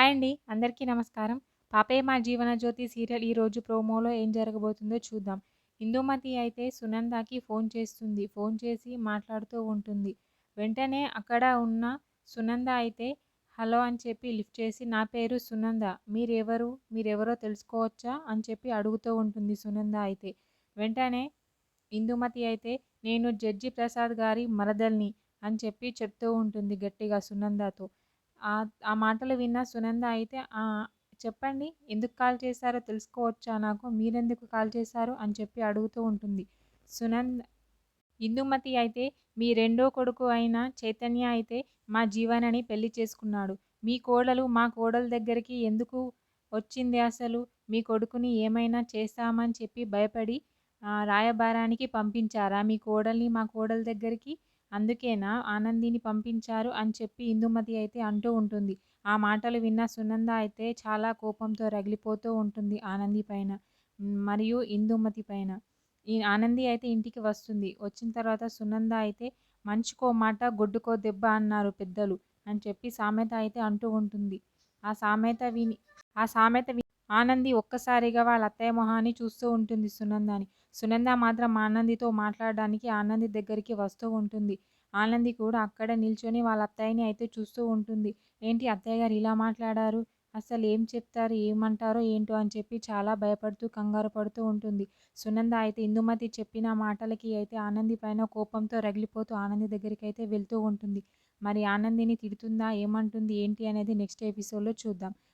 Hi అండి. అందరికీ నమస్కారం. 'పాపే మా జీవన జ్యోతి సీరియల్ ఈరోజు ప్రోమోలో ఏం జరగబోతుందో చూద్దాం. ఇందుమతి అయితే సునందాకి ఫోన్ చేస్తుంది. ఫోన్ చేసి మాట్లాడుతూ ఉంటుంది. వెంటనే అక్కడ ఉన్న సునంద అయితే హలో అని చెప్పి లిఫ్ట్ చేసి నా పేరు సునంద. మీరెవరు? మీరెవరో తెలుసుకోవచ్చా? అని చెప్పి అడుగుతూ ఉంటుంది సునంద అయితే. వెంటనే ఇందుమతి అయితే నేను జడ్జి ప్రసాద్ గారి మరదల్ని అని చెప్పి చెప్తూ ఉంటుంది గట్టిగా సునందతో. ఆ మాటలు విన్న సునంద అయితే చెప్పండి. ఎందుకు కాల్ చేశారో తెలుసుకోవచ్చా నాకు? మీరెందుకు కాల్ చేశారు? అని చెప్పి అడుగుతూ ఉంటుంది. సునంద ఇందుమతి అయితే మీ రెండో కొడుకు అయిన చైతన్య అయితే మా జీవనని పెళ్ళి చేసుకున్నాడు. మీ కోడలు మా కోడల దగ్గరికి ఎందుకు వచ్చింది అసలు? మీ కొడుకుని ఏమైనా చేస్తామని చెప్పి భయపడి రాయబారానికి పంపించారా మీ కోడల్ని మా కోడల దగ్గరికి? అందుకేనా ఆనందిని పంపించారు అని చెప్పి ఇందుమతి అయితే అంటూ ఉంటుంది. ఆ మాటలు విన్న సునంద అయితే చాలా కోపంతో రగిలిపోతూ ఉంటుంది ఆనంది పైన మరియు ఇందుమతి పైన. ఈ ఆనంది అయితే ఇంటికి వస్తుంది. వచ్చిన తర్వాత సునంద అయితే మంచికో మాట గొడ్డుకో దెబ్బ అన్నారు పెద్దలు అని చెప్పి సామెత అయితే అంటూ ఉంటుంది. ఆ సామెత విని ఆ సామెత విని ఆనంది ఒక్కసారిగా వాళ్ళ అత్తయ్య మొహాన్ని చూస్తూ ఉంటుంది సునందని. సునంద మాత్రం ఆనందితో మాట్లాడడానికి ఆనంది దగ్గరికి వస్తూ ఉంటుంది. ఆనంది కూడా అక్కడ నిల్చొని వాళ్ళ అత్తయ్యని అయితే చూస్తూ ఉంటుంది. ఏంటి అత్తయ్య గారు ఇలా మాట్లాడారు? అసలు ఏం చెప్తారు? ఏమంటారో ఏంటో అని చెప్పి చాలా భయపడుతూ కంగారు పడుతూ ఉంటుంది. సునంద అయితే ఇందుమతి చెప్పిన మాటలకి అయితే ఆనంది పైన కోపంతో రగిలిపోతూ ఆనంది దగ్గరికి అయితే వెళ్తూ ఉంటుంది. మరి ఆనందిని తిడుతుందా? ఏమంటుంది? ఏంటి అనేది నెక్స్ట్ ఎపిసోడ్లో చూద్దాం.